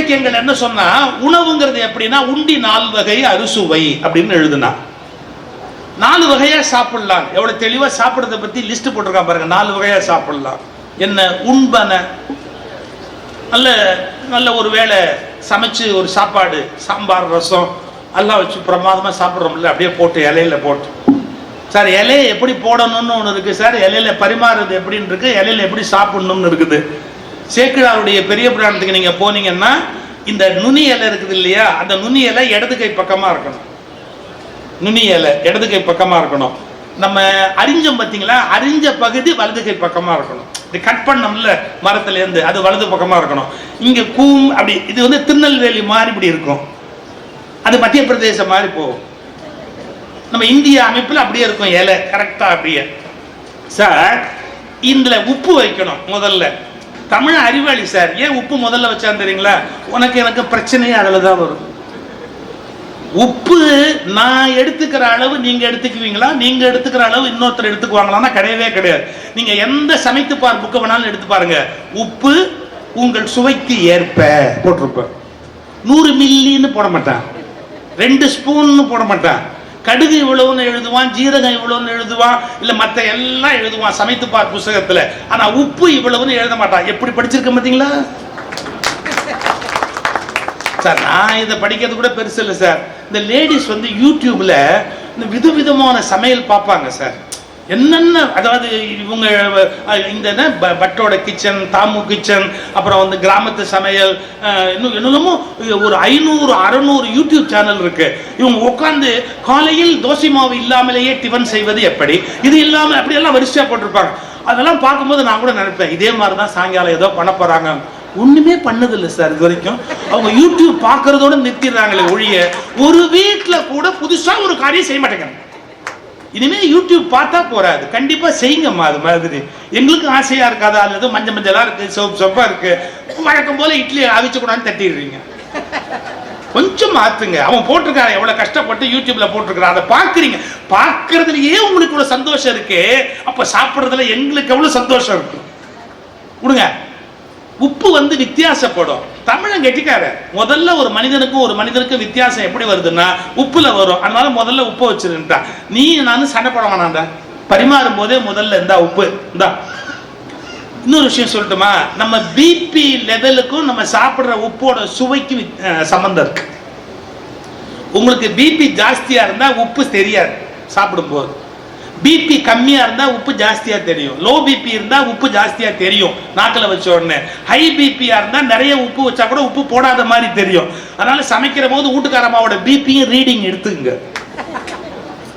இலக்கியங்கள் என்ன சொன்னா உணவுங்கிறது எப்படின்னா உண்டி நாலு வகை அறுசுவை அப்படின்னு எழுதுனா. நாலு வகையா சாப்பிடலாம். எவ்வளவு தெளிவா சாப்பிடுறத பத்தி லிஸ்ட் போட்டிருக்கான் பாருங்க. நாலு வகையா சாப்பிடலாம். என்ன? உண்பன. நல்ல நல்ல ஒரு வேளை சமைச்சு ஒரு சாப்பாடு சாம்பார் ரசம் எல்லாம் வச்சு பிரமாதமா சாப்பிட்றோம்ல அப்படியே போட்டு இலையில போட்டு. சார் இலையை எப்படி போடணும்னு ஒன்று இருக்கு. சார் இலையில பரிமாறுறது எப்படின்னு இருக்கு. இலையில எப்படி சாப்பிடணும்னு இருக்குது. சேக்கிழாருடைய பெரிய புராணத்துக்கு நீங்க போனீங்கன்னா இந்த நுனி இலை இருக்குது இல்லையா அந்த நுனி இலை இடது கை பக்கமா இருக்கணும். நுனி இலை இடது கை பக்கமா இருக்கணும். நம்ம அரிஞ்சம் பார்த்தீங்களா அரிஞ்ச பகுதி வலது கை பக்கமா இருக்கணும். இது கட் பண்ணோம்ல மரத்துல இருந்து அது வலது பக்கமா இருக்கணும். இங்க கூம் அப்படி இது வந்து திருநெல்வேலி மாதிரி இப்படி இருக்கும். அது மத்திய பிரதேசம் மாதிரி போகும். நம்ம இந்திய அமைப்பில் அப்படியே இருக்கும் இலை கரெக்டா அப்படியே. சார் இதுல உப்பு வைக்கணும் முதல்ல. தமிழ் அறிவாளி சார். ஏன் உப்பு முதல்ல வச்சான்னு தெரியுங்களா? உனக்கு எனக்கு பிரச்சனையே அதில் தான் வரும். உப்பு நான் எடுத்துக்கிற அளவு நீங்க எடுத்துக்குவீங்களா? நீங்க எடுத்துக்கிற அளவு இன்னொருத்தர் எடுத்துக்குவாங்களான்னா கிடையவே கிடையாது. நீங்க எந்த சமைத்து பார் புக்கை வேணாலும் எடுத்து பாருங்க. உப்பு உங்கள் சுவைக்கு ஏற்ப. போட்டிருப்பேன். நூறு மில்லின்னு போட மாட்டான். ரெண்டு ஸ்பூன்னு போட மாட்டான். கடுகு இவ்வளவுன்னு எழுதுவான் ஜீரகம் இவ்வளவுன்னு எழுதுவான் இல்ல மத்த எல்லாம் எழுதுவான் சமைத்து பார் புஸ்தகத்துல. ஆனா உப்பு இவ்வளவுன்னு எழுத மாட்டான். எப்படி படிச்சிருக்க பாத்தீங்களா? சார் நான் இதை படிக்கிறது கூட பெருசு இல்லை சார். இந்த லேடிஸ் வந்து யூடியூப்ல இந்த விதவிதமான சமையல் பார்ப்பாங்க சார். என்னென்ன அதாவது இவங்க இந்த என்ன ப- பட்டோட கிச்சன் தாமு கிச்சன் அப்புறம் வந்து கிராமத்து சமையல் இன்னும் என்னென்னமோ ஒரு ஐநூறு அறநூறு யூடியூப் சேனல் இருக்கு. இவங்க உட்காந்து காலையில் தோசை மாவு இல்லாமலேயே டிஃபன் செய்வது எப்படி? இது இல்லாமல் அப்படியெல்லாம் வரிசையாக போட்டிருப்பாங்க. அதெல்லாம் பார்க்கும்போது நான் கூட நினைப்பேன் இதே மாதிரி தான் சாயங்காலம் ஏதோ பண்ண போகிறாங்க ஒண்ணுமே பண்ணதில்லை சார் இது வரைக்கும். அவங்க யூடியூப் பார்க்கறதோட நிறுத்திடுறாங்களே ஒழிய ஒரு வீட்டில் கூட புதுசாக ஒரு காரியம் செய்ய மாட்டேங்கிறாங்க. இனிமே யூடியூப் பார்த்தா போறாது. கண்டிப்பா செய்யுங்கம்மா அது மாதிரி. எங்களுக்கு ஆசையா இருக்காதா? அல்லது மஞ்சள் மஞ்சளா இருக்கு சோப் சோப்பா இருக்கு. வழக்கம் போல இட்லி அவிச்சு தட்டிடுறீங்க. கொஞ்சம் மாத்துங்க. அவன் போட்டிருக்கான் எவ்வளவு கஷ்டப்பட்டு யூடியூப்ல போட்டிருக்கான் அதை பார்க்குறீங்க. பார்க்கறதுலயே உங்களுக்கு இவ்வளவு சந்தோஷம் இருக்கு. அப்ப சாப்பிடுறதுல எங்களுக்கு எவ்வளவு சந்தோஷம் இருக்கும் விடுங்க. உப்பு வந்து வித்தியாசப்படும். தமிழன் கெட்டிக்கார முதல்ல ஒரு மனிதனுக்கும் ஒரு மனிதனுக்கும் வித்தியாசம் எப்படி வருதுன்னா உப்புல வரும். அதனால முதல்ல உப்பு வச்சிருந்தான் நீ நானும் சண்டை போட வேணாண்டா பரிமாறும் போதே முதல்ல இந்தா உப்பு. இந்தா. இன்னொரு விஷயம் சொல்லட்டுமா? நம்ம பிபி லெவலுக்கும் நம்ம சாப்பிடுற உப்போட சுவைக்கு சம்பந்தம் இருக்கு. உங்களுக்கு பிபி ஜாஸ்தியா இருந்தா உப்பு தெரியாது. சாப்பிடும்போது. பிபி கம்மியா இருந்தா உப்பு ஜாஸ்தியா தெரியும். லோ பிபி இருந்தா உப்பு ஜாஸ்தியா தெரியும். நாக்கில் வச்ச உடனே. ஹை பிபியா இருந்தா நிறைய உப்பு வச்சா கூட உப்பு போடாத மாதிரி தெரியும். அதனால சமைக்கிற போது வீட்டுக்காரம்மாவோட பிபியும் ரீடிங் எடுத்துங்க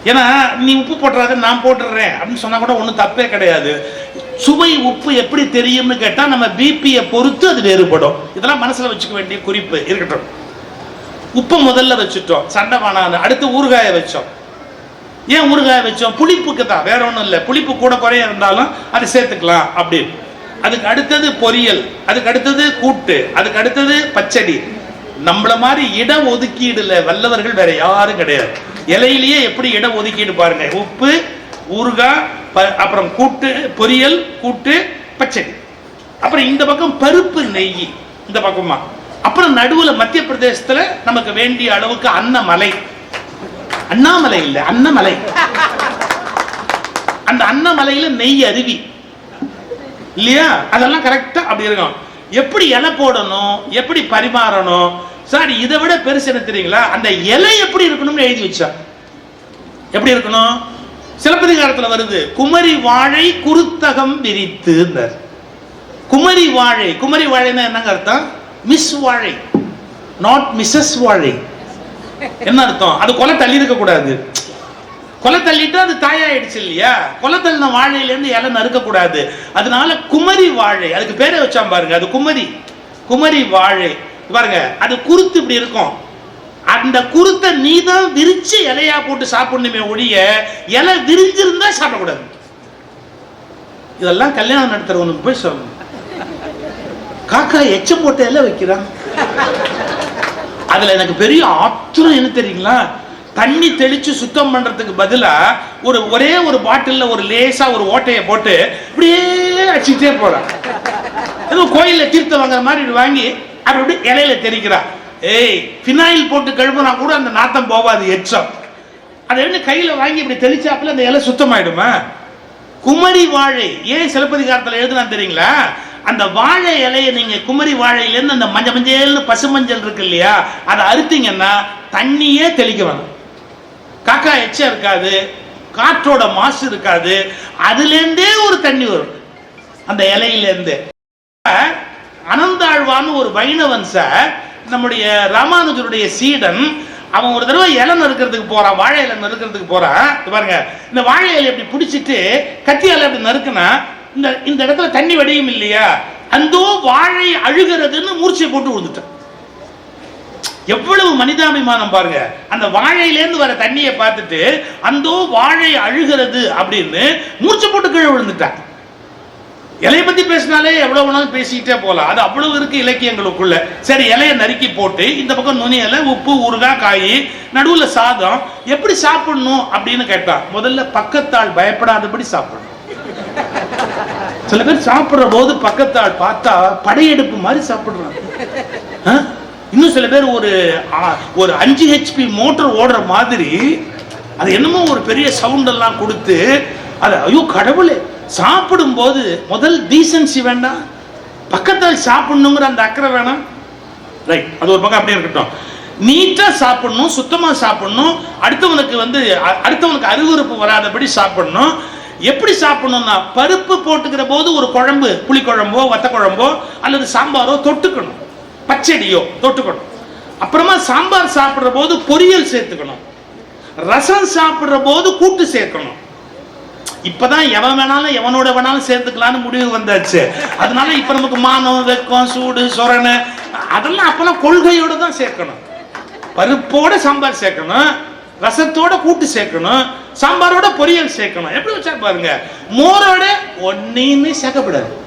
ஏன்னா நீ உப்பு போட்டுறாத நான் போட்டுடுறேன் அப்படின்னு சொன்னா கூட ஒன்றும் தப்பே கிடையாது. சுவை உப்பு எப்படி தெரியும்னு கேட்டால் நம்ம பிபியை பொறுத்து அது வேறுபடும். இதெல்லாம் மனசில் வச்சுக்க வேண்டிய குறிப்பு. இருக்கட்டும். உப்பு முதல்ல வச்சுட்டோம். சண்டை பானான்னு அடுத்து ஊறுகாயை வச்சோம். ஏன் ஊறுகாய வச்சோம்? புளிப்புக்கு தான் வேற ஒன்றும் இல்லை. புளிப்பு கூட குறைய இருந்தாலும் அதை சேர்த்துக்கலாம் அப்படின்னு அதுக்கு அடுத்தது பொரியல். அதுக்கு அடுத்தது கூட்டு. அதுக்கு அடுத்தது பச்சடி. நம்மள மாதிரி இட ஒதுக்கீடுல வல்லவர்கள் வேற யாரும் கிடையாது. இலையிலேயே எப்படி இட ஒதுக்கீடு பாருங்க. உப்பு ஊறுகாய் ப- அப்புறம் கூட்டு பொரியல் கூட்டு பச்சடி. அப்புறம் இந்த பக்கம் பருப்பு நெய். இந்த பக்கமா. அப்புறம் நடுவில் மத்திய பிரதேசத்தில் நமக்கு வேண்டிய அளவுக்கு அன்னமலை. அண்ணாமலை இல்ல அன்னமலை. அந்த அன்னமலையில நெய் அருவி. இல்லையா? அதெல்லாம் கரெக்டா அப்படி இருக்கும். எப்படி இலை போடணும் எப்படி பரிமாறணும்? சார் இதை விட பெருசு என்ன தெரியுங்களா? அந்த இலை எப்படி இருக்கணும்னு எழுதி வச்சா. எப்படி இருக்கணும்? சிலப்பதிகாரத்துல வருது குமரி வாழை குருத்தகம் விரித்து குமரி வாழை குமரி வாழைன்னா என்னங்க அர்த்தம்? மிஸ் வாழை நாட் மிஸ்ஸஸ் வாழை. என்ன அர்த்தம்? அது கொலை தள்ளி இருக்க கூடாது. கொலை தள்ளிட்டு அது தாயாயிடுச்சு இல்லையா? கொலை தள்ளின வாழையிலேருந்து இலை நறுக்க கூடாது. அதனால குமரி வாழை அதுக்கு பேரை வச்சா பாருங்க அது குமரி. குமரி வாழை. பாருங்க அது குருத்து இப்படி இருக்கும். அந்த குருத்தை நீ தான் விரிச்சு இலையா போட்டு சாப்பிடணுமே ஒழிய இலை விரிஞ்சிருந்தா சாப்பிடக்கூடாது. இதெல்லாம் கல்யாணம் நடத்துறவனுக்கு போய் சொல்லணும். காக்கா எச்சம் போட்ட இலை வைக்கிறான். அதுல எனக்கு பெரிய ஆத்திரம் என்ன தெரியுங்களா? தண்ணி தெளிச்சு சுத்தம் பண்றதுக்கு பதிலா ஒரு ஒரே ஒரு பாட்டில ஒரு லேசா ஒரு ஓட்டையை போட்டு இப்படியே அடிச்சுட்டே போறான். ஏதோ கோயில்ல தீர்த்தம் வாங்குற மாதிரி வாங்கி அப்படி அப்படி இலையில தெரிக்கிறா ஏய் ஃபினாயில் போட்டு கழுவுனா கூட அந்த நாத்தம் போகாது எச்சம். அதை என்ன கையில வாங்கி இப்படி தெளிச்சாப்புல அந்த இலை சுத்தமாயிடுமா? குமரி வாழை. ஏன் சிலப்பதிகாரத்தில் எழுதுனா தெரியுங்களா? அந்த வாழை இலையை நீங்க குமரி வாழையிலேருந்து அந்த மஞ்சள் மஞ்சள்னு பசு மஞ்சள் இருக்கு இல்லையா அதை அறுத்தீங்கன்னா தண்ணியே தெளிக்க வேணும். காக்கா எச்சம் இருக்காது காற்றோட மாசு இருக்காது அதுலேருந்தே ஒரு தண்ணி வரும். அந்த இலையிலேருந்து. அனந்தாழ்வான்னு ஒரு வைணவன் சார் நம்முடைய ராமானுஜருடைய சீடன் அவன் ஒரு தடவை இலை நறுக்கிறதுக்கு போறான் வாழை இலை நறுக்கிறதுக்கு போறான். பாருங்க இந்த வாழை இலை இப்படி பிடிச்சிட்டு கத்தியால அப்படி நறுக்குனா இந்த இந்த இடத்துல தண்ணி வடியும் இல்லையா? அந்தோ வாழை அழுகிறதுன்னு மூர்ச்சை போட்டு விழுந்துட்டேன் எவ்வளவு மனிதாபிமானம் பாருங்க. அந்த வாழையிலேருந்து வர தண்ணியை பார்த்துட்டு அந்தோ வாழை அழுகிறது அப்படின்னு மூர்ச்சை போட்டு கீழே விழுந்துட்டான் இலையை பத்தி பேசினாலே எவ்வளவு வேணாலும் பேசிக்கிட்டே போகலாம். அது அவ்வளவு இருக்கு இலக்கியங்களுக்குள்ள. சரி இலையை நறுக்கி போட்டு இந்த பக்கம் நுனி இலை உப்பு ஊறுகாய் காய் நடுவுல சாதம் எப்படி சாப்பிடணும் அப்படின்னு கேட்டான் முதல்ல பக்கத்தால் பயப்படாதபடி சாப்பிடணும். சில பேர் சாப்பிடுற போது பக்கத்தால் பார்த்தா படையெடுப்பு மாதிரி சாப்பிடுறாங்க. இன்னும் சில பேர் ஒரு ஒரு அஞ்சு ஹெச்பி மோட்டர் ஓடுற மாதிரி அது என்னமோ ஒரு பெரிய சவுண்ட் எல்லாம் கொடுத்து அது ஐயோ கடவுளே சாப்பிடும்போது முதல் டீசன்சி வேண்டாம் பக்கத்தில் சாப்பிடணுங்கிற அந்த அக்கறை வேணாம். ரைட் அது ஒரு பக்கம் அப்படியே இருக்கட்டும். நீட்டா சாப்பிடணும் சுத்தமா சாப்பிடணும் அடுத்தவனுக்கு வந்து அடுத்தவனுக்கு அருவருப்பு வராதபடி சாப்பிடணும் எப்படி சாப்பிடணும்னா பருப்பு போட்டுக்கிற போது ஒரு குழம்பு புளிக்குழம்போ வத்த குழம்போ அல்லது சாம்பாரோ தொட்டுக்கணும். பச்சடியோ தொட்டுக்கணும். அப்புறமா சாம்பார் சாப்பிட்ற போது பொரியல் சேர்த்துக்கணும். ரசம் சாப்பிட்ற போது கூட்டு சேர்க்கணும். இப்பதான் எவன் வேணாலும் எவனோட வேணாலும் சேர்த்துக்கலாம்னு முடிவு வந்தாச்சு. அதனால இப்ப நமக்கு மானம் வெக்கம் சூடு சொரணை அதெல்லாம் அப்பெல்லாம் கொள்கையோட தான் சேர்க்கணும். பருப்போட சாம்பார் சேர்க்கணும். ரசத்தோட கூட்டு சேர்க்கணும் சாம்பாரோட பொரியல் சேர்க்கணும். எப்படி வச்சா பாருங்க மோரோட ஒன்னையுமே சேர்க்கப்படாது.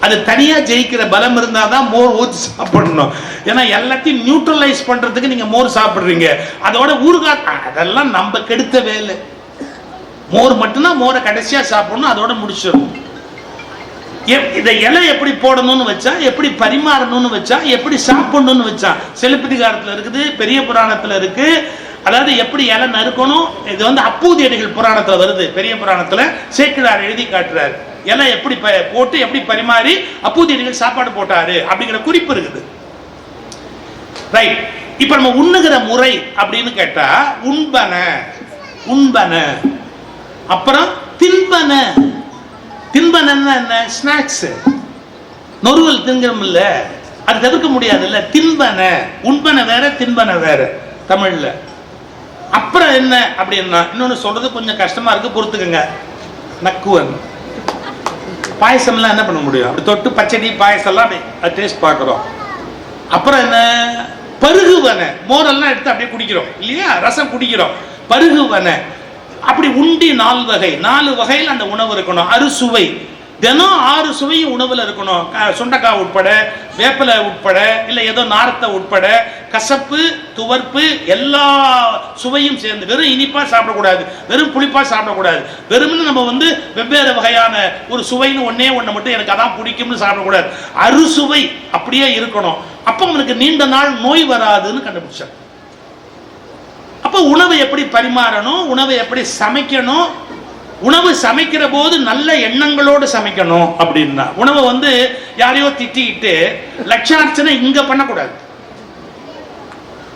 அது தனியா ஜெயிக்கிற பலம் இருந்தாதான் மோர் ஊற்றி சாப்பிடணும். ஏன்னா எல்லாத்தையும் நியூட்ரலைஸ் பண்றதுக்கு நீங்க மோர் சாப்பிடுறீங்க. அதோட ஊறுகாய் அதெல்லாம் நம்ம கெடுத்த வேலை. மோர் மட்டும்தான் மோரை கடைசியா சாப்பிடணும் அதோட முடிச்சிடணும். எப்- இதை இலை எப்படி போடணும்னு வச்சா எப்படி பரிமாறணும்னு வச்சா எப்படி சாப்பிடணும்னு வச்சா. செலுப்பதிகாரத்தில் இருக்குது பெரிய புராணத்துல இருக்கு. அதாவது எப்படி இலை நறுக்கணும்? இது வந்து அப்பூதியடிகள் புராணத்தில் புராணத்துல வருது. பெரிய புராணத்துல சேக்கிழார் எழுதி காட்டுறாரு. இலை எப்படி ப- போட்டு எப்படி பரிமாறி அப்பூதியடிகள் சாப்பாடு போட்டாரு அப்படிங்கிற குறிப்பு இருக்குது. ரைட் இப்ப நம்ம உண்ணுகிற முறை அப்படின்னு கேட்டா உண்பன உண்பன. அப்புறம் தின்பன. தின்பன என்ன? ஸ்நாக்ஸ் நொறுவல் திங்கிறோம் இல்ல அது தவிர்க்க முடியாது இல்ல தின்பன. உண்பன வேற தின்பன வேற. தமிழ்ல. அப்புறம் என்ன? அப்படின்னா இன்னொன்னு சொல்றது கொஞ்சம் கஷ்டமா இருக்கு பொறுத்துக்கங்க. நக்குவன். பாயசம்லாம் என்ன பண்ண முடியும்? அப்படி தொட்டு பச்சடி பாயசம்லாம் அப்படி டேஸ்ட் பார்க்குறோம். அப்புறம் என்ன? பருகுவன மோரெல்லாம் எடுத்து அப்படியே குடிக்கிறோம் இல்லையா? ரசம் குடிக்கிறோம். பருகுவன அப்படி உண்டி நாலு வகை. நாலு வகையில் அந்த உணவு இருக்கணும். அறுசுவை. தினம் ஆறு சுவையும் உணவில் இருக்கணும். சுண்டக்காய் உட்பட வேப்பிலை உட்பட இல்லை ஏதோ நாரத்தை உட்பட கசப்பு துவர்ப்பு எல்லா சுவையும் சேர்ந்து வெறும் இனிப்பாக சாப்பிடக்கூடாது வெறும் புளிப்பாக சாப்பிடக்கூடாது. வெறும்னு நம்ம வந்து வெவ்வேறு வகையான ஒரு சுவைன்னு ஒன்றே ஒன்று மட்டும் எனக்கு அதான் பிடிக்கும்னு சாப்பிடக்கூடாது. அறுசுவை அப்படியே இருக்கணும். அப்போ அவனுக்கு நீண்ட நாள் நோய் வராதுன்னு கண்டுபிடிச்சார் அப்போ உணவை எப்படி பரிமாறணும் உணவை எப்படி சமைக்கணும் உணவு சமைக்கிற போது நல்ல எண்ணங்களோடு சமைக்கணும் அப்படின்னா உணவை வந்து யாரையோ திட்டிக்கிட்டு லட்சார்ச்சனை இங்க பண்ணக்கூடாது.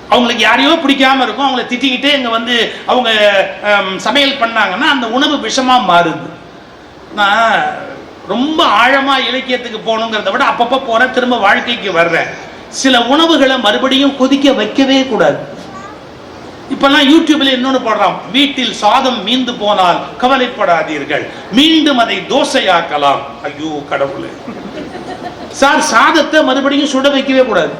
அவங்களுக்கு யாரையோ பிடிக்காம இருக்கும் அவங்கள திட்டிக்கிட்டே இங்க வந்து அவங்க சமையல் பண்ணாங்கன்னா அந்த உணவு விஷமா மாறுது. நான் ரொம்ப ஆழமா இலக்கியத்துக்கு போகணுங்கிறத விட அப்பப்போ போற திரும்ப வாழ்க்கைக்கு வர்றேன். சில உணவுகளை மறுபடியும் கொதிக்க வைக்கவே கூடாது. இப்பெல்லாம் யூடியூப்ல இன்னொன்னு போடுறான். வீட்டில் சாதம் மீந்து போனால் கவலைப்படாதீர்கள். மீண்டும் அதை தோசையாக்கலாம். ஐயோ கடவுளே. சார் சாதத்தை மறுபடியும் சுட வைக்கவே கூடாது.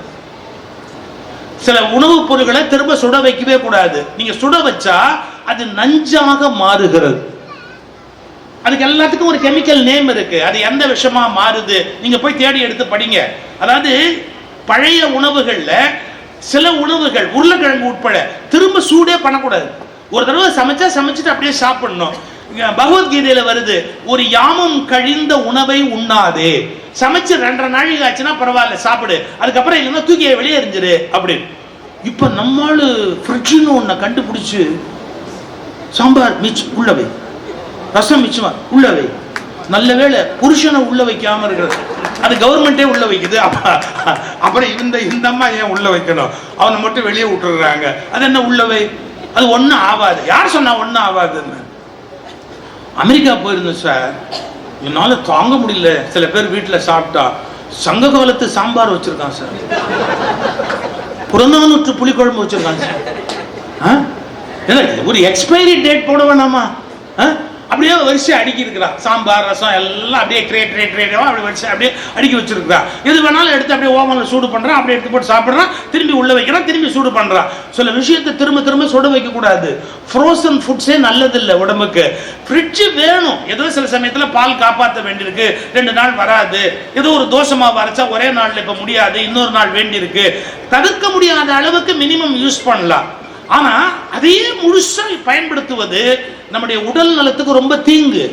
சில உணவுப் பொருட்களை திரும்ப சுட வைக்கவே கூடாது. நீங்க சுட வச்சா அது நஞ்சாக மாறுகிறது. அதுக்கு எல்லாத்துக்கும் ஒரு கெமிக்கல் நேம் இருக்கு. அது எந்த விஷமா மாறுது? நீங்க போய் தேடி எடுத்து படிங்க. அதாவது பழைய உணவுகள்ல சில உணவுகள் உருளைக்கிழங்கு உட்பட திரும்ப சூடே பண்ணக்கூடாது. ஒரு தடவை சமைச்சா சமைச்சிட்டு அப்படியே சாப்பிடணும். பகவத்கீதையில வருது ஒரு யாமம் கழிந்த உணவை உண்ணாதே. சமைச்சு ரெண்டரை நாழிகை ஆச்சுன்னா பரவாயில்ல சாப்பிடு. அதுக்கப்புறம் இல்லைன்னா தூக்கி வெளியே எரிஞ்சிரு அப்படின்னு. இப்ப நம்மளு ஃப்ரிட்ஜுன்னு ஒன்றை கண்டுபிடிச்சு சாம்பார் மிச் உள்ளவை ரசம் மிச்சமா உள்ளவை நல்ல வேளை புருஷனை உள்ள வைக்காம இருக்கிறது. அது கவர்மெண்ட்டே உள்ள வைக்குது. அப்புறம் இந்த இந்த அம்மா ஏன் உள்ள வைக்கணும்? அவனை மட்டும் வெளியே விட்டுடுறாங்க. அது என்ன உள்ளவை அது ஒன்றும் ஆகாது யார் சொன்னா ஒன்றும் ஆகாதுன்னு அமெரிக்கா போயிருந்தோம் சார் என்னால் தாங்க முடியல. சில பேர் வீட்டில் சாப்பிட்டா. சங்க காலத்து சாம்பார் வச்சிருக்கான் சார் புறநானூற்று புளிக்குழம்பு வச்சிருக்காங்க சார் ஆ? என்ன ஒரு எக்ஸ்பைரி டேட் போட வேணாமா? ஆ? அப்படியே வரிசை அடுக்கி இருக்கிறா. சாம்பார் ரசம் எல்லாம் அப்படியே ட்ரே ட்ரே ட்ரே அப்படி வரிசை அப்படியே அடுக்கி வச்சிருக்கிறான் எது வேணாலும் எடுத்து அப்படியே ஓவனில் சூடு பண்ணுறான் அப்படியே எடுத்து போட்டு சாப்பிட்றான் திரும்பி உள்ள வைக்கிறான் திரும்பி சூடு பண்ணுறான் சில விஷயத்தை திரும்ப திரும்ப சுட வைக்கக்கூடாது ஃப்ரோசன் ஃபுட்ஸே நல்லதில்லை உடம்புக்கு. ஃப்ரிட்ஜு வேணும். ஏதோ சில சமயத்தில் பால் காப்பாற்ற வேண்டியிருக்கு. ரெண்டு நாள் வராது. ஏதோ ஒரு தோசமாக வரைச்சா ஒரே நாளில் இப்போ முடியாது. இன்னொரு நாள் வேண்டியிருக்கு. தவிர்க்க முடியாத அளவுக்கு மினிமம் யூஸ் பண்ணலாம். ஆனால் அதையே முழுசாக பயன்படுத்துவது நம்முடைய உடல் நலத்துக்கு ரொம்ப தீங்கு.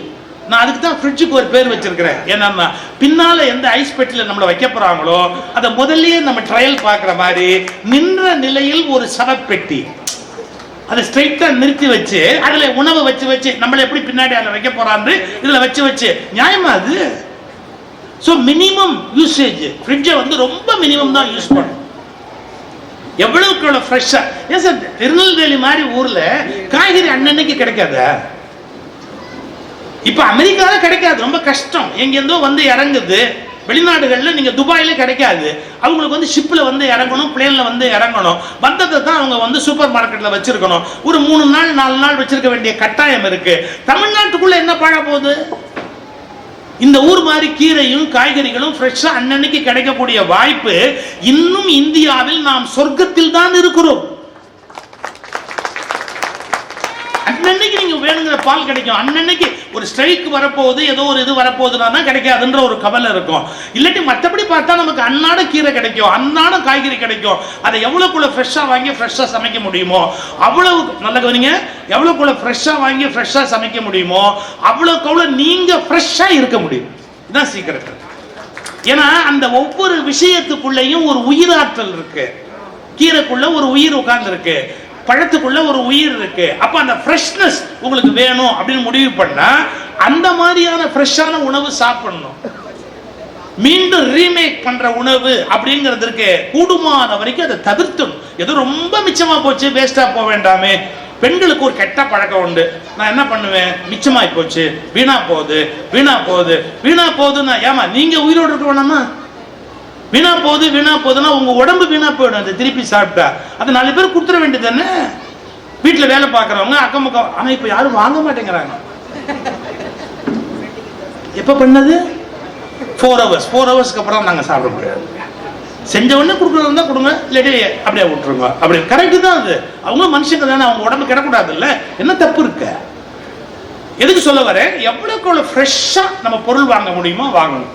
நான் அதுக்கு தான் ஃப்ரிட்ஜுக்கு ஒரு பேர் வச்சிருக்கிறேன். என்னன்னா பின்னால எந்த ஐஸ் பெட்டியில் நம்மளை வைக்க போறாங்களோ அதை முதல்லயே நம்ம ட்ரையல் பார்க்குற மாதிரி நின்ற நிலையில் ஒரு சவப்பெட்டி. அதை ஸ்ட்ரைட்டா நிறுத்தி வச்சு அதுல உணவை வச்சு வச்சு நம்மள எப்படி பின்னாடி அதில் வைக்க போறான்னு இதுல வச்சு வச்சு. நியாயமா அது? ஸோ மினிமம் யூசேஜ் ஃப்ரிட்ஜை வந்து ரொம்ப மினிமம் தான் யூஸ் பண்ணும். எவ்வளவுக்கு எவ்வளவு ஃப்ரெஷ்ஷா ஏன் சார் திருநெல்வேலி மாதிரி ஊர்ல காய்கறி அன்னன்னைக்கு கிடைக்காதா? இப்ப அமெரிக்காவில் கிடைக்காது ரொம்ப கஷ்டம். எங்கேருந்தோ வந்து இறங்குது. வெளிநாடுகளில் நீங்கள் துபாயில் கிடைக்காது. அவங்களுக்கு வந்து ஷிப்பில் வந்து இறங்கணும் பிளேனில் வந்து இறங்கணும். வந்ததை தான் அவங்க வந்து சூப்பர் மார்க்கெட்டில் வச்சுருக்கணும். ஒரு மூணு நாள் நாலு நாள் வச்சுருக்க வேண்டிய கட்டாயம் இருக்குது தமிழ்நாட்டுக்குள்ளே என்ன பழ போகுது? இந்த ஊர் மாதிரி கீரையும் காய்கறிகளும் ஃப்ரெஷ்ஷாக அன்னன்னைக்கு கிடைக்கக்கூடிய வாய்ப்பு இன்னும் இந்தியாவில் நாம் சொர்க்கத்தில் தான் இருக்கிறோம். அன்னன்னைக்கு நீங்க வேணுங்கிற பால் கிடைக்கும். அன்னன்னைக்கு ஒரு ஸ்ட்ரைக் வரப்போகுது ஏதோ ஒரு இது வரப்போகுதுன்னா தான் கிடைக்காதுன்ற ஒரு கவலை இருக்கும். இல்லாட்டி மற்றபடி பார்த்தா நமக்கு அன்னாட கீரை கிடைக்கும் அன்னாட காய்கறி கிடைக்கும். அதை எவ்வளோக்குள்ள ஃப்ரெஷ்ஷாக வாங்கி ஃப்ரெஷ்ஷாக சமைக்க முடியுமோ அவ்வளவு நல்ல கவனிங்க எவ்வளோக்குள்ள ஃப்ரெஷ்ஷாக வாங்கி ஃப்ரெஷ்ஷாக சமைக்க முடியுமோ அவ்வளோக்கு அவ்வளோ நீங்கள் ஃப்ரெஷ்ஷாக இருக்க முடியும். இதுதான் சீக்கிரம் ஏன்னா அந்த ஒவ்வொரு விஷயத்துக்குள்ளேயும் ஒரு உயிராற்றல் இருக்கு. கீரைக்குள்ள ஒரு உயிர் உட்கார்ந்து இருக்கு பழத்துக்குள்ள ஒரு உயிர் இருக்கு. அப்ப அந்த ஃப்ரெஷ்னஸ் உங்களுக்கு வேணும் அப்படின்னு முடிவு பண்ணா அந்த மாதிரியான ஃப்ரெஷ்ஷான உணவு சாப்பிடணும். மீண்டும் ரீமேக் பண்ற உணவு அப்படிங்கிறது இருக்கு. கூடுமான வரைக்கும் அதை தவிர்த்தணும். எது ரொம்ப மிச்சமா போச்சு? வேஸ்டா போக வேண்டாமே. பெண்களுக்கு ஒரு கெட்ட பழக்கம் உண்டு. நான் என்ன பண்ணுவேன்? மிச்சமாய் போச்சு. வீணா போகுது. வீணா போகுது. வீணா போகுதுன்னா ஏமா நீங்க உயிரோடு இருக்க வேணாமா வீணா போகுது வீணா போகுதுன்னா உங்க உடம்பு வீணா போயிடும். அதை திருப்பி சாப்பிட்டா. அது நாலு பேர் கொடுத்துட வேண்டியது தானே? வீட்டில் வேலை பார்க்குறவங்க அக்கம் பக்கம் ஆனால் இப்போ யாரும் வாங்க மாட்டேங்கிறாங்க. எப்போ பண்ணது? ஃபோர் ஹவர்ஸ் ஃபோர் ஹவர்ஸ்க்கு அப்புறம் நாங்கள் சாப்பிட முடியாது. செஞ்ச உடனே கொடுக்குறது தான் கொடுங்க இல்லாட்டி அப்படியே விட்டுருங்க. அப்படி கரெக்டு தான் அது. அவங்க மனுஷங்க தானே அவங்க உடம்பு கிடக்கூடாது இல்லை என்ன தப்பு இருக்கு? எதுக்கு சொல்ல வரேன்? எவ்வளோக்கு எவ்வளோ ஃப்ரெஷ்ஷாக நம்ம பொருள் வாங்க முடியுமோ வாங்கணும்.